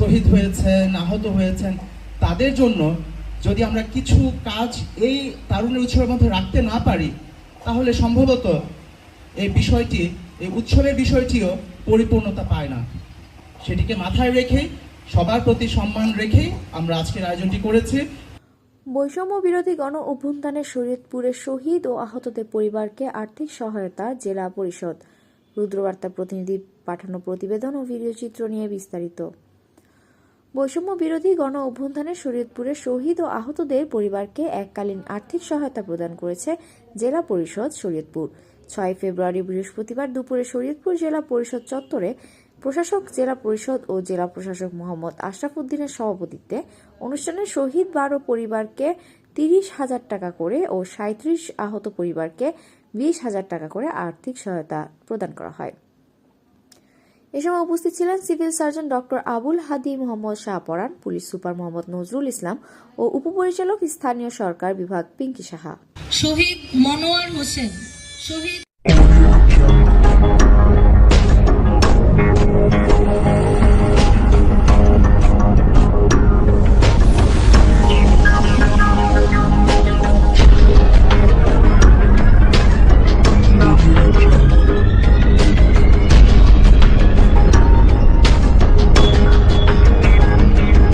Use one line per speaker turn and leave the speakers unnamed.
শহীদ হয়েছেন, আহত হয়েছেন, তাদের জন্য যদি আমরা কিছু কাজ এই তারুণের উৎসবের মধ্যে রাখতে না পারি, তাহলে সম্ভবত এই বিষয়টি, এই উৎসবের বিষয়টিও পরিপূর্ণতা পায় না। সেটিকে মাথায় রেখেই, সবার প্রতি সম্মান রেখেই আমরা আজকের আয়োজনটি করেছি।
বৈষম্য বিরোধী গণ অভ্যুত্থানের শরীয়তপুরের শহীদ ও আহতদের পরিবারকে আর্থিক সহায়তা, জেলা পরিষদ। রুদ্রবার্তা প্রতিনিধি পাঠানো প্রতিবেদন ও ভিডিওচিত্র নিয়ে বিস্তারিত। বৈষম্য বিরোধী গণ অভ্যুত্থানের শরীয়তপুরের শহীদ ও আহতদের পরিবারকে এককালীন আর্থিক সহায়তা প্রদান করেছে জেলা পরিষদ শরীয়তপুর। ছয় ফেব্রুয়ারি বৃহস্পতিবার দুপুরে শরীয়তপুর জেলা পরিষদ চত্বরে প্রশাসক, জেলা পরিষদ ও জেলা প্রশাসক মোহাম্মদ আশরাফ উদ্দিনের সভাপতিত্বে অনুষ্ঠানে শহীদ বারো পরিবারকে তিরিশ হাজার টাকা করে ও সাঁত্রিশ আহত পরিবারকে বিশ হাজার টাকা করে আর্থিক সহায়তা প্রদান করা হয়। এ সময় উপস্থিত ছিলেন civil surgeon doctor Abul Hadi Mohammad Shahparan police super Mohammad Nazrul Islam ও উপপরিচালক স্থানীয় সরকার বিভাগ পিঙ্কি সাহা।
শহীদ মনোয়ার হোসেন, শহীদ